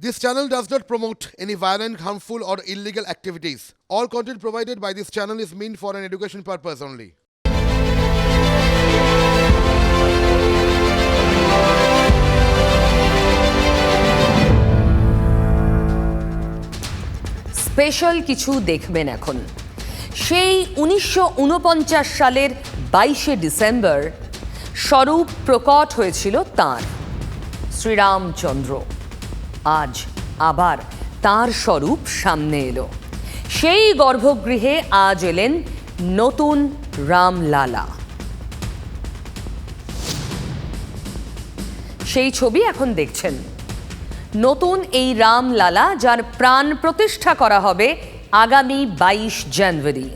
This channel does not promote any violent, harmful, or illegal activities. All content provided by this channel is meant for an education purpose only. Special কিছু দেখবেন এখন সেই উনিশশো উনপঞ্চাশ সালের বাইশে December স্বরূপ প্রকট হয়েছিল তাঁর শ্রীরামচন্দ্র আজ আবার তার স্বরূপ সামনে এলো। সেই গর্ভগৃহে আজ এলেন নতুন রামলালা। সেই ছবি এখন দেখছেন। নতুন এই রামলালা যার প্রাণ প্রতিষ্ঠা করা হবে আগামী বাইশ জানুয়ারি।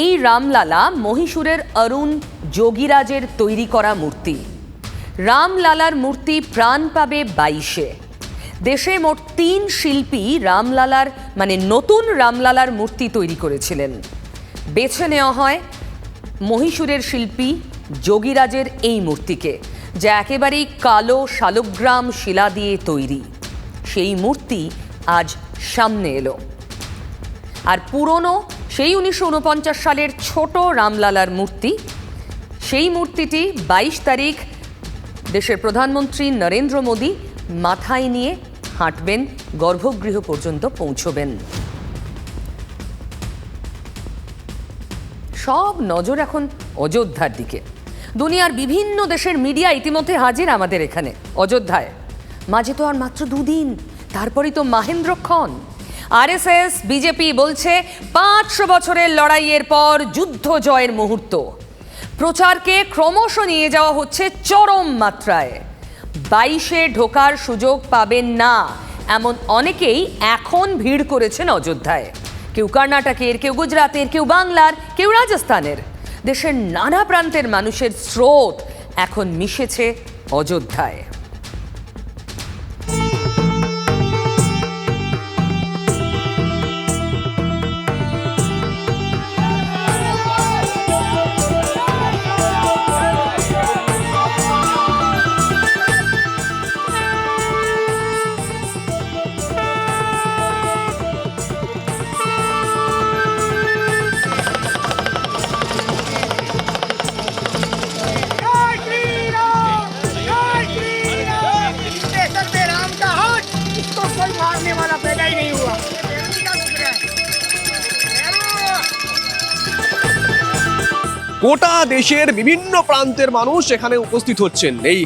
এই রামলালা মহীশূরের অরুণ যোগীরাজের তৈরি করা মূর্তি। রামলালার মূর্তি প্রাণ পাবে বাইশে। দেশে মোট তিন শিল্পী রামলালার মানে নতুন রামলালার মূর্তি তৈরি করেছিলেন। বেছে নেওয়া হয় মহীশূরের শিল্পী যোগীরাজের এই মূর্তিকে, যা একেবারেই কালো শালগ্রাম শিলা দিয়ে তৈরি। সেই মূর্তি আজ সামনে এলো। আর পুরনো, সেই উনিশশো উনপঞ্চাশ সালের ছোট রামলালার মূর্তি, সেই মূর্তিটি বাইশ তারিখ দেশের প্রধানমন্ত্রী নরেন্দ্র মোদী মাথায় নিয়ে হাঁটবেন, গর্ভগৃহ পর্যন্ত পৌঁছবেন। সব নজর এখন অযোধ্যার দিকে। দুনিয়ার বিভিন্ন দেশের মিডিয়া ইতিমধ্যে হাজির আমাদের এখানে, অযোধ্যায়। মাঝে তো আর মাত্র দুদিন, তারপরেই তো মাহেন্দ্রক্ষণ আরএসএস, বিজেপি বলছে পাঁচশো বছরের লড়াইয়ের পর যুদ্ধ জয়ের মুহূর্ত। প্রচারকে ক্রমশ নিয়ে যাওয়া হচ্ছে চরম মাত্রায়। বাইশে ঢোকার সুযোগ পাবেন না। এমন অনেকেই এখন ভিড় করেছেন অযোধ্যায়। কেউ কর্ণাটকের, কেউ গুজরাতের, কেউ বাংলার, কেউ রাজস্থানের। দেশের নানা প্রান্তের মানুষের স্রোত এখন মিশেছে অযোধ্যায়। গোটা দেশের বিভিন্ন প্রান্তের মানুষ এখানে উপস্থিত হচ্ছেন এই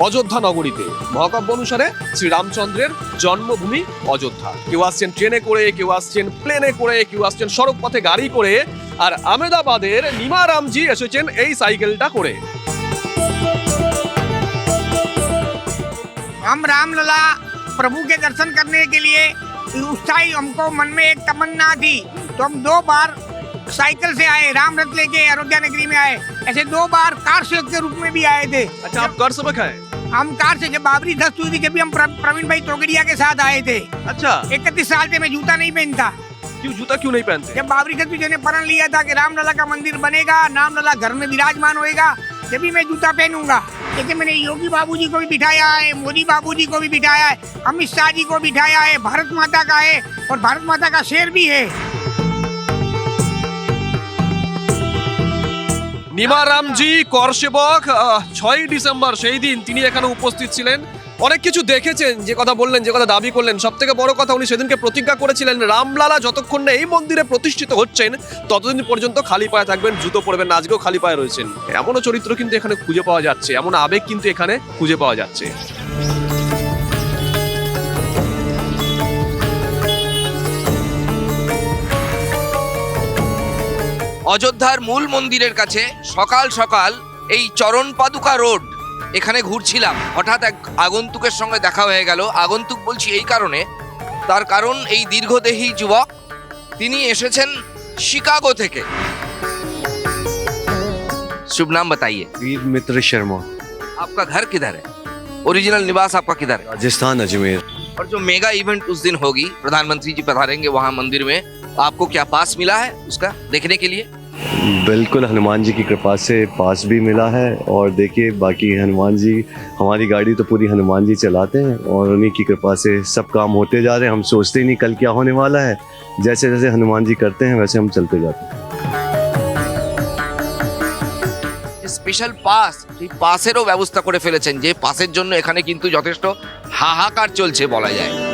অযোধ্যা নগরীতে মহাকাব্য অনুসারে শ্রীরামচন্দ্রের জন্মভূমি অযোধ্যা কেউ আসছেন ট্রেনে করে কেউ আসছেন প্লেনে করে কেউ আসছেন সড়ক পথে গাড়ি করে আর আমেদাবাদের নিমারামজি এসেছেন এই সাইকেলটা করে हम रामलला प्रभु के दर्शन करने के लिए उत्साही हमको मन में एक तमन्ना थी तो हम दो बार साइकिल से आए राम रथ लेके अयोध्या नगरी में आए। ऐसे दो बार कार सेवक के रूप में भी आए थे। अच्छा आप कर सबक है हम कार से जब बाबरी धस्त हुई थी जब भी हम प्रवीण भाई तोगड़िया के साथ आए थे। अच्छा। इकतीस साल से मैं जूता नहीं पहनता। क्यों जूता क्यों नहीं पहनते? जब बाबरी गजबी ने प्रण लिया था कि रामलला का मंदिर बनेगा रामलला घर में विराजमान होएगा जब भी मैं जूता पहनूँगा। लेकिन मैंने योगी बाबूजी को भी बिठाया है मोदी बाबूजी को भी बिठाया है अमित शाह जी को बिठाया है भारत माता का है और भारत माता का शेर भी है। নিমারামজি করসেবক ছয়ই ডিসেম্বর সেই দিন তিনি এখানে উপস্থিত ছিলেন। অনেক কিছু দেখেছেন, যে কথা বললেন, যে কথা দাবি করলেন। সব থেকে বড় কথা উনি সেদিনকে প্রতিজ্ঞা করেছিলেন, রামলালা যতক্ষণ না এই মন্দিরে প্রতিষ্ঠিত হচ্ছেন, ততদিন পর্যন্ত খালি পায়ে থাকবেন, জুতো পরবেন আজকেও খালি পায়ে রয়েছেন। এমনও চরিত্র কিন্তু এখানে খুঁজে পাওয়া যাচ্ছে, এমন আবেগ কিন্তু এখানে খুঁজে পাওয়া যাচ্ছে। অযোধ্যার মূল মন্দিরের কাছে সকাল সকাল এই চরণ পাদুকা রোড এখানে ঘুরছিলাম হঠাৎ এক আগন্তুকের সঙ্গে দেখা হয়ে গেল আগন্তুক বলছি এই কারণে তার কারণ এই দীর্ঘদেহী যুবক তিনি এসেছেন শিকাগো থেকে शुभ नाम बताइए वीर मित्र शर्मा आपका घर किधर है ओरिजिनल निवास आपका किधर है राजस्थान अजमेर और जो मेगा इवेंट उस दिन होगी प्रधानमंत्री जी पधारेंगे वहां मंदिर में आपको क्या पास मिला है उसका देखने के लिए बिल्कुल हनुमान जी की कृपा से पास भी मिला है और देखिए बाकी हनुमान जी हमारी गाड़ी तो पूरी हनुमान जी चलाते हैं और उन्हीं की कृपा से सब काम होते जा रहे हैं हम सोचते ही नहीं कल क्या होने वाला है जैसे जैसे हनुमान जी करते हैं वैसे हम चलते जाते हैं স্পেশাল পাস সেই পাসেরও ব্যবস্থা করে ফেলেছেন যে পাসের জন্য এখানে কিন্তু যথেষ্ট হাহাকার চলছে বলা যায়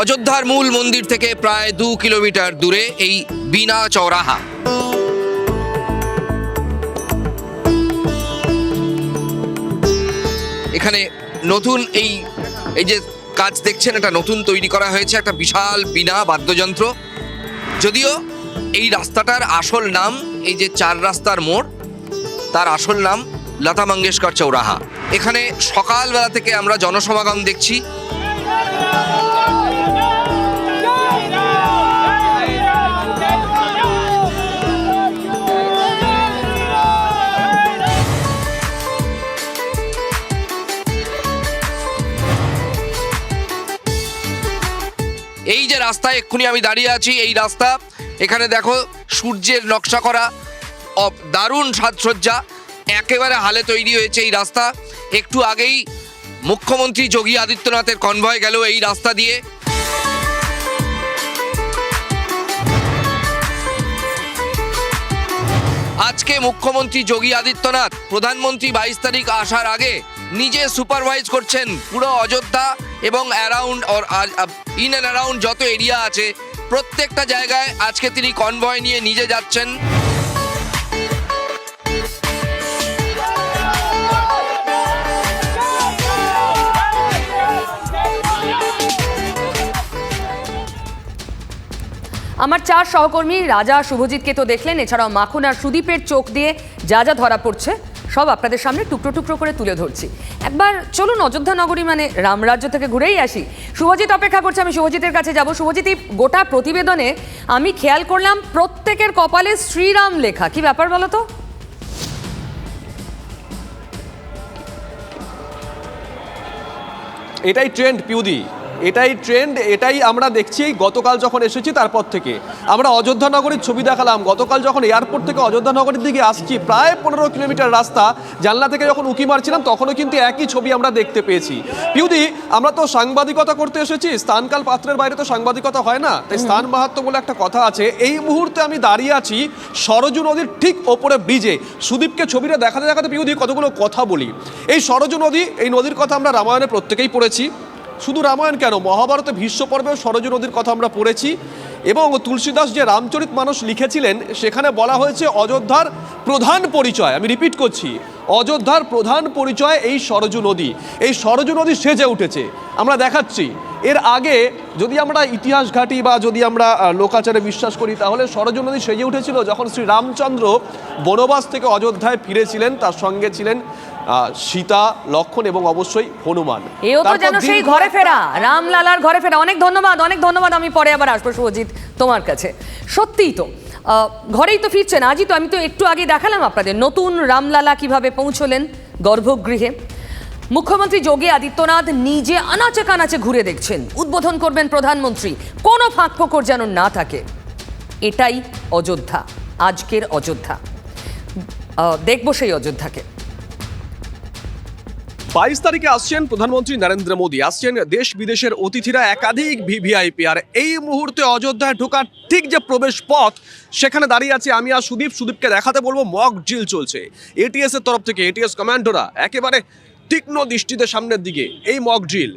অযোধ্যার মূল মন্দির থেকে প্রায় দু কিলোমিটার দূরে এই বিনা চৌরাহা এখানে নতুন এই এই যে কাজ দেখছেন এটা নতুন তৈরি করা হয়েছে, একটা বিশাল বিনা বাদ্যযন্ত্র। যদিও এই রাস্তাটার আসল নাম, এই যে চার রাস্তার মোড়, তার আসল নাম লতা মঙ্গেশকর চৌরাহা এখানে সকালবেলা থেকে আমরা জনসমাগম দেখছি। রাস্তায় এক্ষুনি আমি দাঁড়িয়ে আছি, এই রাস্তা। এখানে দেখো সূর্যের নকশা করা দারুণ সাজসজ্জা। একেবারে হালে তৈরি হয়েছে এই রাস্তা। একটু আগেই মুখ্যমন্ত্রী যোগী আদিত্যনাথের কনভয় গেল এই রাস্তা দিয়ে। আজকে মুখ্যমন্ত্রী যোগী আদিত্যনাথ প্রধানমন্ত্রী বাইশ তারিখ আসার আগে নিজে সুপারভাইজ করছেন পুরো অযোধ্যা এবং around or in and around যত এরিয়া আছে, প্রত্যেকটা জায়গায় আজকে তিনি কনভয় নিয়ে নিজে যাচ্ছেন। আমার চার সহকর্মী, রাজা, শুভজিৎকে তো দেখলেন, এছাড়াও মাখন আর সুদীপের চোখ দিয়ে যা যা ধরা পড়ছে সব আপনাদের সামনে টুকরো টুকরো করে তুলে ধরছি। একবার চলুন অযোধ্যা নগরী মানে রামরাজ্য থেকে ঘুরেই আসি। শুভজিৎ অপেক্ষা করছে, আমি শুভজিতের কাছে যাব। শুভজিৎ গোটা প্রতিবেদনে আমি খেয়াল করলাম প্রত্যেকের কপালে শ্রীরাম লেখা। কি ব্যাপার বলো তো? এটাই ট্রেন্ড পিউদি। এটাই ট্রেন্ড এটাই আমরা দেখছি গতকাল যখন এসেছি তারপর থেকে। আমরা অযোধ্যা নগরীর ছবি দেখালাম, গতকাল যখন এয়ারপোর্ট থেকে অযোধ্যা নগরীর দিকে আসছি, প্রায় পনেরো কিলোমিটার রাস্তা, জানলা থেকে যখন উঁকি মারছিলাম, তখনও কিন্তু একই ছবি আমরা দেখতে পেয়েছি। পিউদি, আমরা তো সাংবাদিকতা করতে এসেছি, স্থানকাল পাত্রের বাইরে তো সাংবাদিকতা হয় না। তাই স্থান মাহাত্ম বলে একটা কথা আছে, এই মুহূর্তে আমি দাঁড়িয়ে আছি সরজু নদীর ঠিক ওপরে ব্রিজে। সুদীপকে ছবিটা দেখাতে দেখাতে পিউদি কতগুলো কথা বলি। এই সরজু নদী, এই নদীর কথা আমরা রামায়ণে প্রত্যেকেই পড়েছি। শুধু রামায়ণ কেন? মহাভারতে ভীষ্ম পর্বেও সরজু নদীর কথা আমরা পড়েছি এবং তুলসীদাস যে রামচরিত মানুষ লিখেছিলেন, সেখানে বলা হয়েছে অযোধ্যার প্রধান পরিচয়। আমি রিপিট করছি, অযোধ্যার প্রধান পরিচয় এই সরজু নদী। এই সরজু নদী সেজে উঠেছে। আমরা দেখাচ্ছি, এর আগে যদি আমরা ইতিহাস ঘাঁটি বা যদি আমরা লোকাচারে বিশ্বাস করি, তাহলে সরজু নদী সেজে উঠেছিল যখন শ্রী রামচন্দ্র বনবাস থেকে অযোধ্যায় ফিরেছিলেন, তার সঙ্গে ছিলেন সীতা লক্ষণ এবং অবশ্যই হনুমান। এও তো যেন সেই ঘরে ফেরা। রামলালার ঘরে ফেরা। অনেক ধন্যবাদ অনেক ধন্যবাদ। আমি পরে আবার আসব শুভজিৎ তোমার কাছে। সত্যিই তো ঘরেই তো ফিরছেন। আজই তো আমি তো একটু আগে দেখালাম আপনাদের নতুন রামলালা কীভাবে পৌঁছলেন গর্ভগৃহে। মুখ্যমন্ত্রী যোগী আদিত্যনাথ নিজে আনাচে কানাচে ঘুরে দেখছেন। উদ্বোধন করবেন প্রধানমন্ত্রী। কোনো ফাঁক ফোকর যেন না থাকে। এটাই অযোধ্যা আজকের অযোধ্যা। দেখব সেই অযোধ্যাকে। বাইশ তারিখে আসছেন প্রধানমন্ত্রী নরেন্দ্র মোদী। আসছেন দেশ বিদেশের অতিথিরা, একাধিক ভিভিআইপি আর এই মুহূর্তে অযোধ্যায় ঢোকার ঠিক যে প্রবেশ পথ, সেখানে দাঁড়িয়ে আছে আমি আর সুদীপ। সুদীপকে দেখাতে বলব মক ড্রিল চলছে। এটিএস এর তরফ থেকে এটিএস কমান্ডোরা একেবারে তীক্ষ্ণ দৃষ্টিতে সামনের দিকে। এই মক ড্রিল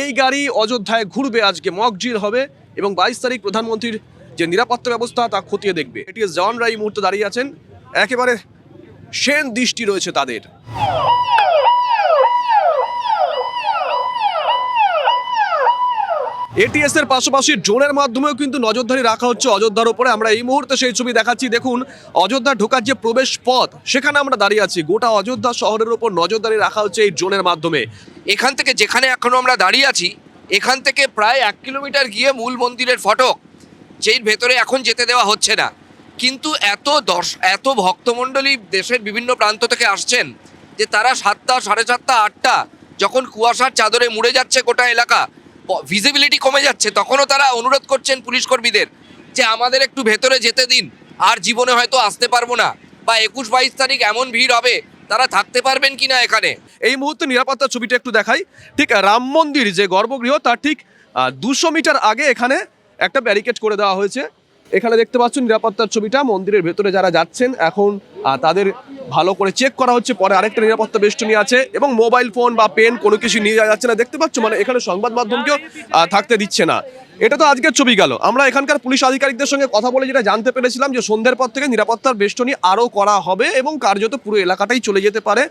এই গাড়ি অযোধ্যায় ঘুরবে আজকে। মক ড্রিল হবে এবং বাইশ তারিখ প্রধানমন্ত্রীর যে নিরাপত্তা ব্যবস্থা, তা খতিয়ে দেখবে। এটিএস জওয়ানরা এই মুহূর্তে দাঁড়িয়ে আছেন। একেবারে সেন দৃষ্টি রয়েছে তাদের। এটিএস এর পাশাপাশি ড্রোনের মাধ্যমেও কিন্তু নজরদারি রাখা হচ্ছে অযোধ্যার উপরে। আমরা এই মুহূর্তে সেই ছবি দেখাচ্ছি। দেখুন, অযোধ্যা ঢোকার যে প্রবেশ পথ, সেখানে আমরা দাঁড়িয়ে আছি। গোটা অযোধ্যা শহরের উপর নজরদারি রাখা হচ্ছে এই ড্রোনের মাধ্যমে। এখান থেকে যেখানে এখনও আমরা দাঁড়িয়ে আছি, এখান থেকে প্রায় এক কিলোমিটার গিয়ে মূল মন্দিরের ফটক যেই ভেতরে এখন যেতে দেওয়া হচ্ছে না। কিন্তু এত দশ এত ভক্তমণ্ডলী দেশের বিভিন্ন প্রান্ত থেকে আসছেন যে তারা সাতটা, সাড়ে সাতটা, আটটা, যখন কুয়াশার চাদরে মুড়ে যাচ্ছে গোটা এলাকা ভিজিবিলিটি কমে যাচ্ছে, তখনও তারা অনুরোধ করছেন পুলিশ কর্মীদের যে আমাদের একটু ভেতরে যেতে দিন, আর জীবনে হয়তো আসতে পারব না। বা একুশ বাইশ তারিখ এমন ভিড় হবে, তারা থাকতে পারবেন কি না এখানে? এই মুহূর্তে নিরাপত্তার ছবিটা একটু দেখাই। ঠিক, রাম মন্দির যে গর্ভগৃহ, তার ঠিক দুশো মিটার আগে এখানে একটা ব্যারিকেড করে দেওয়া হয়েছে। এখানে দেখতে পাচ্ছেন নিরাপত্তার ছবিটা, মন্দিরের ভেতরে যারা যাচ্ছেন, এখন তাদের ভালো করে চেক করা হচ্ছে, পরে আরেকটা নিরাপত্তা বেষ্টনী আছে, এবং মোবাইল ফোন বা পেন কোনো কিছু নিয়ে যাওয়া যাচ্ছে না। দেখতে পাচ্ছ মানে এখানে সংবাদ মাধ্যমকেও থাকতে দিচ্ছে না। এটা তো আজকের ছবি গেল। আমরা এখানকার পুলিশ আধিকারিকদের সঙ্গে কথা বলে যেটা জানতে পেরেছিলাম যে সন্ধ্যের পর থেকে নিরাপত্তার বেষ্টনী আরও করা হবে, এবং কার্যত পুরো এলাকাটাই চলে যেতে পারে।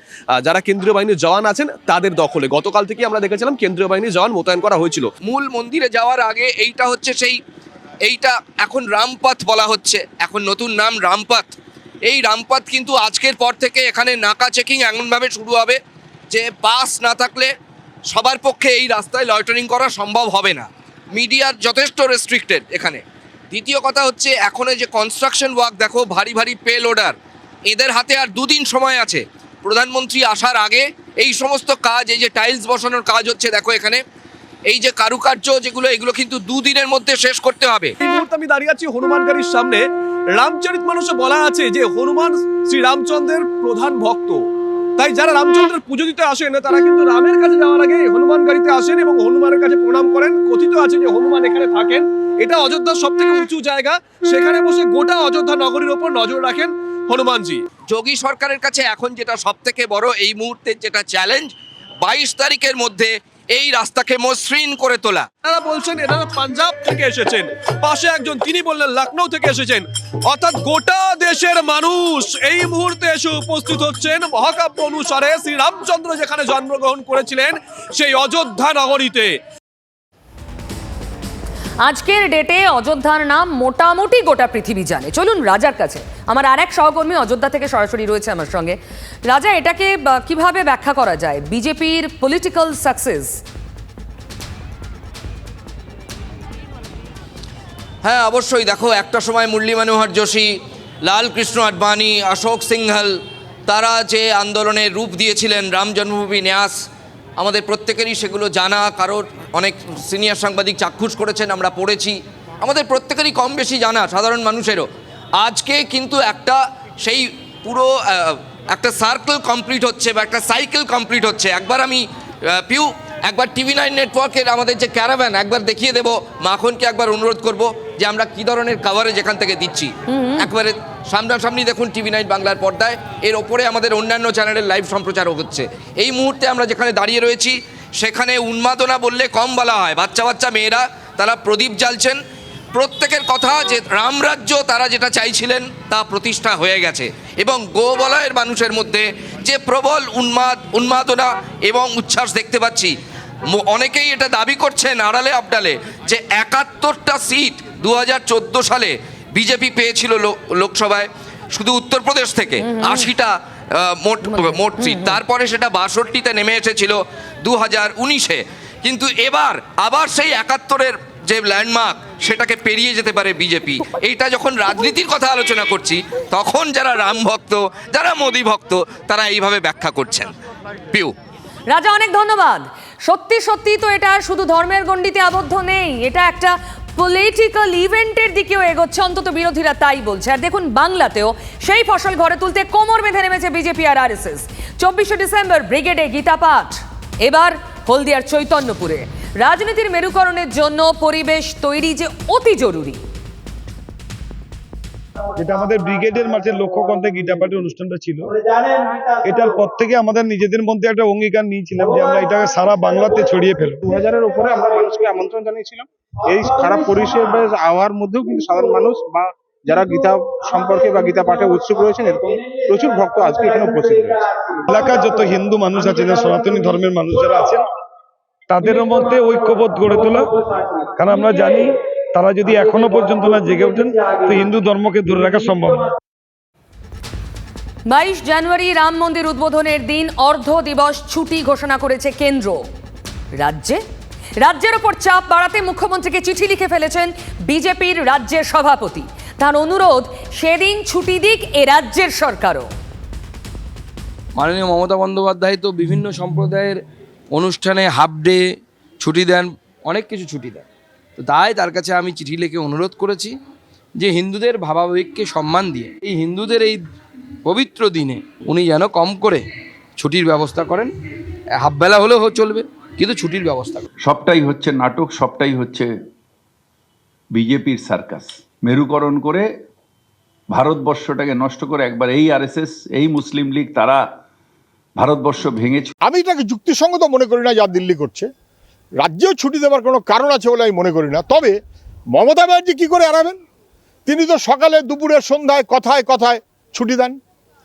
যারা কেন্দ্রীয় বাহিনীর জওয়ান আছেন, তাদের দখলে। গতকাল থেকে আমরা দেখেছিলাম কেন্দ্রীয় বাহিনীর জওয়ান মোতায়েন করা হয়েছিল। মূল মন্দিরে যাওয়ার আগে এইটা হচ্ছে সেই এইটা এখন রামপথ বলা হচ্ছে। এখন নতুন নাম রামপথ। এই রামপথ কিন্তু আজকের পর থেকে এখানে নাকা চেকিং এমনভাবে শুরু হবে যে পাস না থাকলে সবার পক্ষে এই রাস্তায় লয়টারিং করা সম্ভব হবে না। মিডিয়ার যথেষ্ট রেস্ট্রিক্টেড এখানে। দ্বিতীয় কথা হচ্ছে, এখন যে কনস্ট্রাকশন ওয়ার্ক দেখো, ভারী ভারী পে লোডার এদের হাতে আর দুদিন সময় আছে। প্রধানমন্ত্রী আসার আগে এই সমস্ত কাজ, এই যে টাইলস বসানোর কাজ হচ্ছে, দেখো এখানে। এই যে কারুকার্য যেগুলো এগুলো কিন্তু দুদিনের মধ্যে শেষ করতে হবে। এই মুহূর্তে আমি দাঁড়িয়ে আছি হনুমানগাড়ির সামনে। রামচরিত মানুষে বলা আছে যে হনুমান শ্রী রামচন্দ্রের প্রধান ভক্ত। তাই যারা রামচন্দ্রের পুজো দিতে আসেন তারা কিন্তু রামের কাছে যাওয়ার আগে হনুমান গাড়িতে আসেন এবং হনুমানের কাছে প্রণাম করেন। কথিত আছে যে হনুমান এখানে থাকেন। এটা অযোধ্যার সব থেকে উঁচু জায়গা। সেখানে বসে গোটা অযোধ্যা নগরীর ওপর নজর রাখেন হনুমানজি। যোগী সরকারের কাছে এখন যেটা সব থেকে বড় এই মুহূর্তে যেটা চ্যালেঞ্জ বাইশ তারিখের মধ্যে এই রাস্তাকে মসৃণ করে তোলা। তারা বলছেন এনারা পাঞ্জাব থেকে এসেছেন। পাশে একজন তিনি বললেন লখনৌ থেকে এসেছেন। অর্থাৎ গোটা দেশের মানুষ এই মুহূর্তে এসে উপস্থিত হচ্ছেন। মহাকাব্য অনুসারে শ্রীরামচন্দ্র যেখানে জন্মগ্রহণ করেছিলেন, সেই অযোধ্যা নগরীতে। আজকের ডেটে অযোধ্যার নাম মোটামুটি গোটা পৃথিবী জানে। চলুন রাজার কাছে। আমার আর এক সহকর্মী অযোধ্যা থেকে সরাসরি রয়েছে আমার সঙ্গে। রাজা, এটাকে কীভাবে ব্যাখ্যা করা যায়? বিজেপির পলিটিক্যাল সাকসেস হ্যাঁ অবশ্যই। দেখো, একটা সময় মুরলী মনোহর যোশী লালকৃষ্ণ আডবাণী, অশোক সিংহল, তারা যে আন্দোলনের রূপ দিয়েছিলেন, রাম জন্মভূমি ন্যাস আমাদের প্রত্যেকেরই সেগুলো জানা কারোর অনেক সিনিয়র সাংবাদিক চাক্ষুষ করেছেন আমরা পড়েছি। আমাদের প্রত্যেকেরই কম বেশি জানা সাধারণ মানুষেরও। আজকে কিন্তু একটা সেই পুরো একটা সার্কেল কমপ্লিট হচ্ছে বা একটা সাইকেল কমপ্লিট হচ্ছে। একবার আমি পিউ একবার টিভি নাইন নেটওয়ার্কের আমাদের যে ক্যারাভ্যান একবার দেখিয়ে দেবো মাখনকে একবার অনুরোধ করব যে আমরা কি ধরনের কাভারেজ এখান থেকে দিচ্ছি। একবারে সামনাসামনি দেখুন টিভি নাইন বাংলার পর্দায়। এর ওপরে আমাদের অন্যান্য চ্যানেলের লাইভ সম্প্রচারও হচ্ছে। এই মুহূর্তে আমরা যেখানে দাঁড়িয়ে রয়েছি, সেখানে উন্মাদনা বললে কম বলা হয়। বাচ্চা বাচ্চা মেয়েরা, তারা প্রদীপ জ্বালছেন। প্রত্যেকের কথা যে রামরাজ্য তারা যেটা চাইছিলেন, তা প্রতিষ্ঠা হয়ে গেছে। এবং গোবলয়ের মানুষের মধ্যে যে প্রবল উন্মাদ, উন্মাদনা এবং উচ্ছ্বাস দেখতে পাচ্ছি অনেকেই এটা দাবি করছেন আড়ালে আবডালে, যে একাত্তরটা সিট দু হাজার চোদ্দ সালে বিজেপি পেয়েছিল লোকসভায় শুধু উত্তরপ্রদেশ থেকে আশিটা মোট মোট সিট। তারপরে সেটা বাষট্টিতে নেমে এসেছিল দু হাজার উনিশে। কিন্তু এবার আবার সেই একাত্তরের যে ল্যান্ডমার্ক সেটাকে পেরিয়ে যেতে পারে বিজেপি। এইটা যখন রাজনীতির কথা আলোচনা করছি তখন যারা রাম ভক্ত যারা মোদী ভক্ত তারা এইভাবে ব্যাখ্যা করছেন। পিউ। রাজা অনেক ধন্যবাদ। সত্যি সত্যি তো এটা শুধু ধর্মের গণ্ডিতে আবদ্ধ নেই। এটা একটা পলিটিক্যাল ইভেন্টের দিকেও এগোচ্ছে, অন্তত বিরোধীরা তাই বলছে। আর দেখুন, বাংলাতেও সেই ফসল ঘরে তুলতে কোমর বেঁধে নেমেছে বিজেপি আর আরএসএস। চব্বিশে ডিসেম্বর, ব্রিগেডে গীতা পাঠ। এবার হলদিয়ার চৈতন্যপুরে। রাজনীতির মেরুকরণের জন্য পরিবেশ তৈরি যে অতি জরুরি। যেটা আমাদের ব্রিগেডের মাঝে লক্ষ্যকণ্ঠে গীতা পাঠের অনুষ্ঠানটা ছিল। এটার পর থেকে আমাদের নিজেদের মধ্যে একটা অঙ্গীকার নিয়েছিলাম যে আমরা এটাকে সারা বাংলাতে ছড়িয়ে ফেলব। দু হাজারের উপরে আমরা মানুষকে আমন্ত্রণ জানিয়েছিলাম। এই খারাপ পরিষেবা আওয়ার মধ্যেও কিন্তু সাধারণ মানুষ বা যারা গীতা সম্পর্কে বা গীতা পাঠে উৎসুক রয়েছেন এরকম প্রচুর ভক্ত আজকে এখানে উপস্থিত রয়েছে। এলাকার যত হিন্দু মানুষ আছেন সনাতনী ধর্মের মানুষ যারা আছেন তাদের মধ্যে ঐক্যবোধ গড়ে তোলা। কারণ আমরা জানি তারা যদি এখনও পর্যন্ত না জেগে ওঠেন তো হিন্দু ধর্মকে ধরে রাখা সম্ভব না। বাইশ জানুয়ারি রাম মন্দির উদ্বোধনের দিন অর্ধ দিবস ছুটি ঘোষণা করেছে কেন্দ্র। রাজ্যে? রাজ্যের ওপর চাপ বাড়াতে মুখ্যমন্ত্রীকে চিঠি লিখে ফেলেছেন বিজেপির রাজ্যের সভাপতি। তার অনুরোধ সেদিন ছুটি দিক এ রাজ্যের সরকারও। মাননীয় মমতা বন্দ্যোপাধ্যায় তো বিভিন্ন সম্প্রদায়ের অনুষ্ঠানে হাফ ডে ছুটি দেন অনেক কিছু ছুটি দেয় তো তাই তার কাছে আমি চিঠি লিখে অনুরোধ করেছি যে হিন্দুদের ভাবাবেগকে সম্মান দিয়ে এই হিন্দুদের এই পবিত্র দিনে উনি যেন কম করে ছুটির ব্যবস্থা করেন। হাফবেলা হলেও চলবে কিন্তু ছুটির ব্যবস্থা সবটাই হচ্ছে নাটক সবটাই হচ্ছে বিজেপির সার্কাস। মেরুকরণ করে ভারতবর্ষটাকে নষ্ট করে একবার এই আরএসএস এই মুসলিম লীগ তারা ভারতবর্ষ ভেঙেছে। আমি এটাকে যুক্তিসঙ্গত মনে করি না যা দিল্লি করছে। রাজ্যেও ছুটি দেওয়ার কোনো কারণ আছে বলে আমি মনে করি না। তবে মমতা ব্যানার্জি কী করে এড়াবেন তিনি তো সকালে, দুপুরে, সন্ধ্যায় কথায় কথায় ছুটি দেন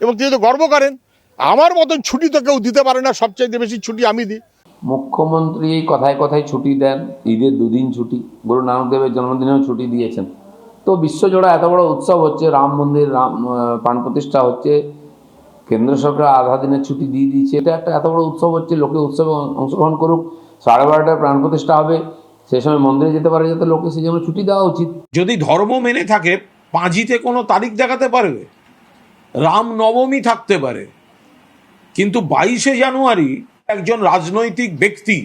এবং তিনি তো গর্ব করেন। আমার মতন ছুটি তো কেউ দিতে পারে না সবচেয়ে বেশি ছুটি আমি দিই। মুখ্যমন্ত্রী এই কথায় কথায় ছুটি দেন, ঈদের দুদিন ছুটি। গুরু নানক দেবের জন্মদিনেও ছুটি দিয়েছেন। তো বিশ্বজোড়া এত বড় উৎসব হচ্ছে, রাম মন্দির, রাম প্রাণ প্রতিষ্ঠা হচ্ছে কেন্দ্র সরকার আধা দিনের ছুটি দিয়ে দিয়েছে। এটা একটা এত বড় উৎসব হচ্ছে, লোকে উৎসবে অংশগ্রহণ করুক। সাড়ে বারোটায় প্রাণ প্রতিষ্ঠা হবে সেই সময় মন্দিরে যেতে পারে যাতে লোকে সেই জন্য ছুটি দেওয়া উচিত। যদি ধর্ম মেনে থাকে পাঁজিতে কোনো তারিখ দেখাতে পারবে? রাম নবমী থাকতে পারে। কিন্তু বাইশে জানুয়ারি একজন রাজনৈতিক ব্যক্তি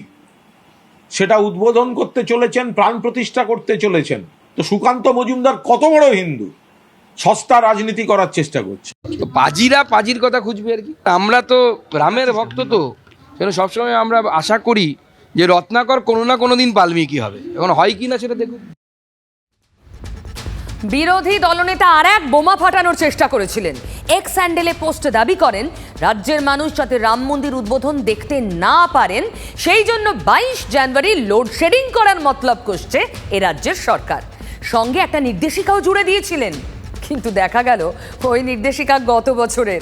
সেটা উদ্বোধন করতে চলেছেন প্রাণ প্রতিষ্ঠা করতে চলেছেন। তো সুকান্ত মজুমদার কত বড় হিন্দু? সস্তা রাজনীতি করার চেষ্টা করছে। তো পাজিরা পাজির কথা খুঁজবে আর কি। আমরা তো রামের ভক্ত তো সেজন্য সবসময় আমরা আশা করি যে রত্নাকর কোনো না কোনো দিন বাল্মীকি হবে? এখন হয় কি না সেটা দেখুন। বিরোধী দলনেতা আর এক বোমা ফাটানোর চেষ্টা করেছিলেন। এক স্যান্ডেলে পোস্ট দাবি করেন, রাজ্যের মানুষ যাতে রাম মন্দির উদ্বোধন দেখতে না পারেন, সেই জন্য বাইশ জানুয়ারি লোডশেডিং করার মতলব করছে এ রাজ্যের সরকার। সঙ্গে একটা নির্দেশিকাও জুড়ে দিয়েছিলেন। কিন্তু দেখা গেল, ওই নির্দেশিকা গত বছরের।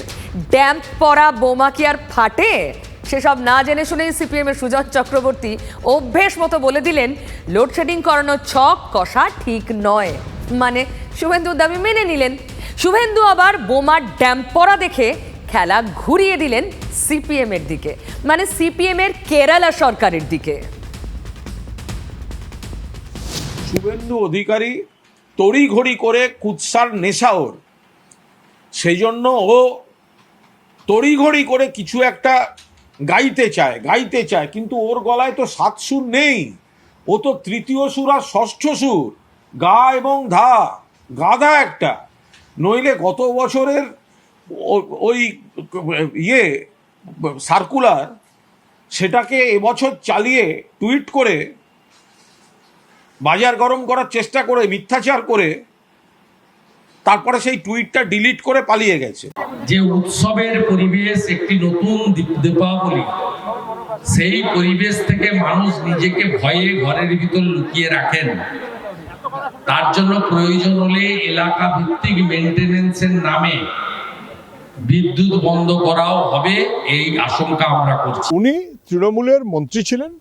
ড্যাম্প পরা বোমা কি আর ফাটে? সেসব না জেনে শুনেই সিপিএম এর সুজন চক্রবর্তী অভ্যেস মতো বলে দিলেন, লোডশেডিং করানোর ছক কষা ঠিক নয়। মানে শুভেন্দু দাবি মেনে নিলেন। শুভেন্দু আবার বোমার ড্যাম্প পরা দেখে খেলা ঘুরিয়ে দিলেন সিপিএম এর দিকে মানে সিপিএম এর কেরালা সরকারের দিকে। শুভেন্দু অধিকারী তড়িঘড়ি করে কুৎসার নেশা ওর। সেই জন্য ও তড়িঘড়ি করে কিছু একটা গাইতে চায় গাইতে চায়, কিন্তু ওর গলায় তো সাত সুর নেই। ও তো তৃতীয় সুর আর ষষ্ঠ সুর, গা এবং ধা, গাধা একটা। নইলে গত বছরের ওই ইয়ে সার্কুলার, সেটাকে এবছর চালিয়ে টুইট করে, বাজার গরম করার চেষ্টা করে, মিথ্যাচার করে তারপরে সেই টুইটটা ডিলিট করে পালিয়ে গেছে। যে উৎসবের পরিবেশ একটি নতুন দীপাবলি সেই পরিবেশ থেকে মানুষ নিজেকে ভয়ে ঘরের ভিতর লুকিয়ে রাখেন। তার জন্য প্রয়োজন হলে এলাকা ভিত্তিক মেনটেনেন্সের নামে বিদ্যুৎ বন্ধ করাও হবে এই আশঙ্কা আমরা করছি। উনি তৃণমূলের মন্ত্রী ছিলেন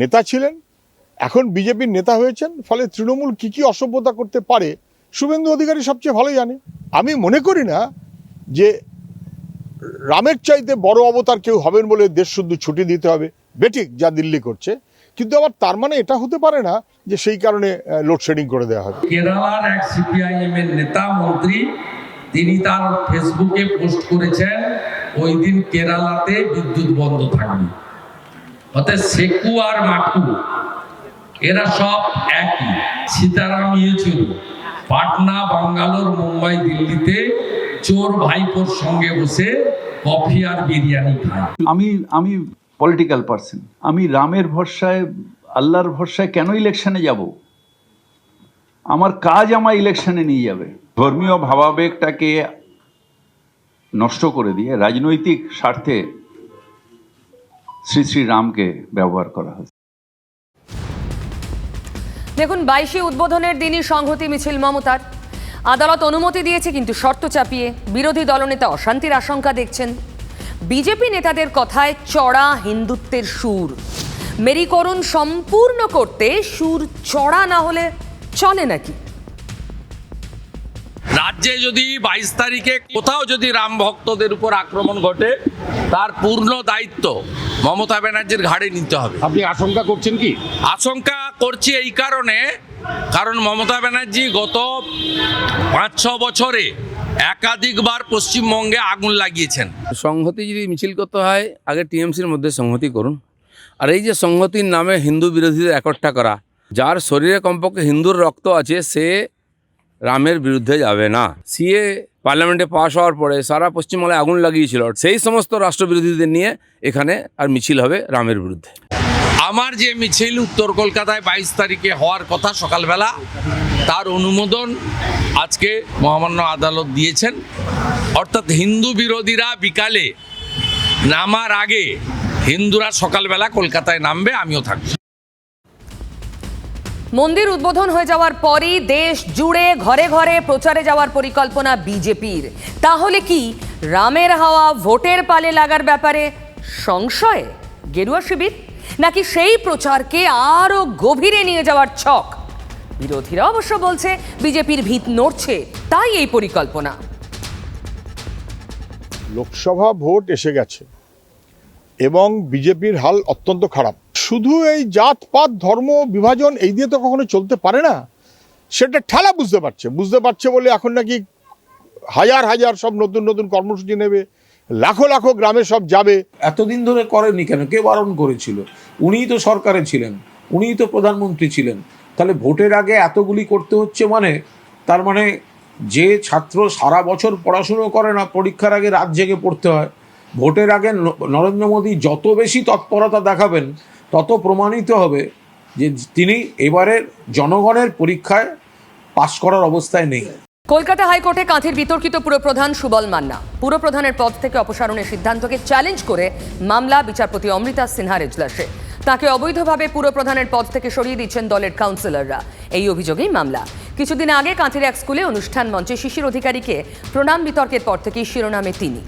নেতা ছিলেন এখন বিজেপির নেতা হয়েছেন ফলে তৃণমূল কি কি অসভ্যতা করতে পারে শুভেন্দু অধিকারী সবচেয়ে ভালো জানে। আমি মনে করি না যে রামের চাইতে বড় অবতার কেউ হবেন বলে দেশ শুদ্ধ ছুটি দিতে হবে। বেঠিক যা দিল্লি করছে। কিন্তু আবার তার মানে এটা হতে পারে না যে সেই কারণে লোডশেডিং করে দেওয়া হবে। কেরালার এক সিপিআইএম এর নেতা, মন্ত্রী, তিনি তার ফেসবুকে পোস্ট করেছেন, ওই দিন কেরালাতে বিদ্যুৎ বন্ধ থাকবে। অর্থাৎ সেকু আর মাকু, এরা সব একই। সীতারাম ইয়েচুরি। পাটনা, বাঙ্গালোর, মুম্বাই, দিল্লিতে চোর ভাইপোর সঙ্গে বসে কফি আর বিরিয়ানি খায়। আমি আমি পলিটিক্যাল পার্সন আমি রামের ভরসায়, আল্লাহর ভরসায় কেন ইলেকশনে যাব? আমার কাজ আমার ইলেকশনে নিয়ে যাবে। ধর্মীয় ভাবাবেগটাকে নষ্ট করে দিয়ে রাজনৈতিক স্বার্থে শ্রী শ্রী রামকে ব্যবহার করা হচ্ছে দেখুন বাইশে উদ্বোধনের দিনই সংহতি মিছিল মমতার। আদালত অনুমতি দিয়েছে কিন্তু শর্ত চাপিয়ে বিরোধী দলনেতা অশান্তির আশঙ্কা দেখছেন। বিজেপি নেতাদের কথায় চড়া হিন্দুত্বের সুর। মেরিকরণ সম্পূর্ণ করতে সুর চড়া না হলে চলে নাকি? রাজ্যে যদি বাইশ তারিখে কোথাও যদি রাম ভক্তদের উপর আক্রমণ ঘটে তার পূর্ণ দায়িত্ব মমতা ব্যানার্জির ঘাড়ে নিতে হবে। আপনি আশঙ্কা করছেন কি? আশঙ্কা করছি এই কারণে, কারণ মমতা ব্যানার্জি গত পাঁচ, ছ বছরে একাধিকবার পশ্চিমবঙ্গে আগুন লাগিয়েছেন। সংহতি যদি মিছিল করতে হয়, আগে টিএমসির মধ্যে সংহতি করুন। আর এই যে সংহতির নামে হিন্দু বিরোধীদের একট্টা করা, যার শরীরে কমপক্ষে হিন্দুর রক্ত আছে, সে রামের বিরুদ্ধে যাবে না। সিএ পার্লামেন্টে পাশ হওয়ার পরে সারা পশ্চিমবাংলায় আগুন লাগিয়েছিল। সেই সমস্ত রাষ্ট্রবিরোধীদের নিয়ে এখানে আর মিছিল হবে রামের বিরুদ্ধে। আমার যে মিছিল উত্তর কলকাতায় বাইশ তারিখে হওয়ার কথা সকালবেলা, তার অনুমোদন আজকে মহামান্য আদালত দিয়েছেন। অর্থাৎ হিন্দু বিরোধীরা বিকালে নামার আগে হিন্দুরা সকালবেলা কলকাতায় নামবে, আমিও থাকব। মন্দির উদ্বোধন হয়ে যাওয়ার পরই দেশ জুড়ে ঘরে ঘরে প্রচারে যাওয়ার পরিকল্পনা বিজেপির। তাহলে কি রামের হাওয়া ভোটের পালে লাগার ব্যাপারে সংশয়? গেরুয়া শিবির? নাকি সেই প্রচারকে আরও গভীরে নিয়ে যাওয়ার ছক? বিরোধীরা অবশ্য বলছে, বিজেপির ভিত নড়ছে, তাই এই পরিকল্পনা। লোকসভা ভোট এসে গেছে এবং বিজেপির হাল অত্যন্ত খারাপ। শুধু এই জাত পাত, ধর্ম, বিভাজন, এই দিয়ে তো কখনো চলতে পারে না। সেটা ঠেলা বুঝতে পারছে। বুঝতে পারছে বলে এখন নাকি হাজার হাজার সব নতুন নতুন কর্মসূচি নেবে। লাখো লাখো গ্রামে সব যাবে। এতদিন ধরে করেননি কেন? কে বারণ করেছিল? উনিই তো সরকারে ছিলেন, উনিই তো প্রধানমন্ত্রী ছিলেন। তাহলে ভোটের আগে এতগুলি করতে হচ্ছে মানে? তার মানে যে ছাত্র সারা বছর পড়াশুনো করে না, পরীক্ষার আগে রাত জেগে পড়তে হয়। ভোটের আগে নরেন্দ্র মোদী যত বেশি তৎপরতা দেখাবেন, তত প্রমাণিত হবে যে তিনি এবারের জনগণের পরীক্ষায় পাশ করার অবস্থায় নেই। কলকাতা হাইকোর্টে কাঁথির বিতর্কিত পুরপ্রধান সুবল মান্না। পুরপ্রধানের পদ থেকে অপসারণের সিদ্ধান্তকে চ্যালেঞ্জ করে মামলা বিচারপতি অমৃতা সিনহার এজলাসে তাকে অবৈধভাবে পুরপ্রধানের পদ থেকে সরিয়ে দিচ্ছেন দলের কাউন্সিলররা। এই অভিযোগেই মামলা। কিছুদিন আগে কাঁথির এক স্কুলে অনুষ্ঠান মঞ্চে শিশির অধিকারীকে প্রণাম বিতর্কের পর থেকেই শিরোনামে তিনি।